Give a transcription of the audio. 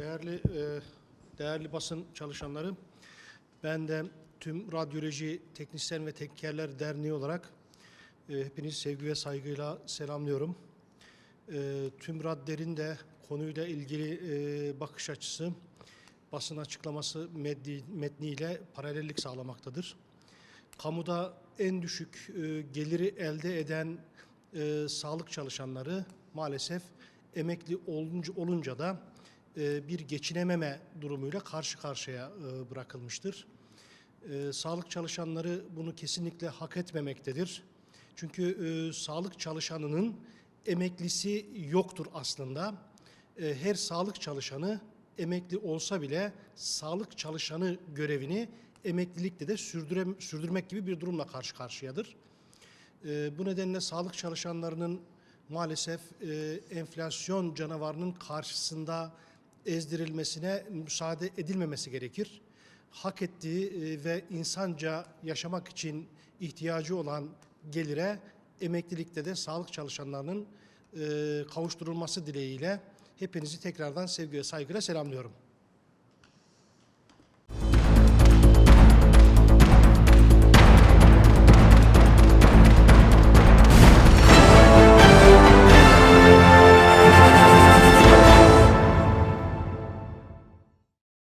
Değerli e, değerli basın çalışanları, ben de tüm Radyoloji Teknisyen ve Teknikerler Derneği olarak e, hepinizi sevgi ve saygıyla selamlıyorum. E, tüm radderin de konuyla ilgili e, bakış açısı basın açıklaması metni, metniyle paralellik sağlamaktadır. Kamuda en düşük e, geliri elde eden e, sağlık çalışanları maalesef emekli olunca, olunca da bir geçinememe durumuyla karşı karşıya e, bırakılmıştır. E, sağlık çalışanları bunu kesinlikle hak etmemektedir. Çünkü e, sağlık çalışanının emeklisi yoktur aslında. E, her sağlık çalışanı emekli olsa bile sağlık çalışanı görevini emeklilikte de sürdürmek gibi bir durumla karşı karşıyadır. E, bu nedenle sağlık çalışanlarının maalesef e, enflasyon canavarının karşısında ezdirilmesine müsaade edilmemesi gerekir. Hak ettiği e, ve insanca yaşamak için ihtiyacı olan gelire emeklilikte de sağlık çalışanlarının e, kavuşturulması dileğiyle hepinizi tekrardan sevgi saygıyla selamlıyorum.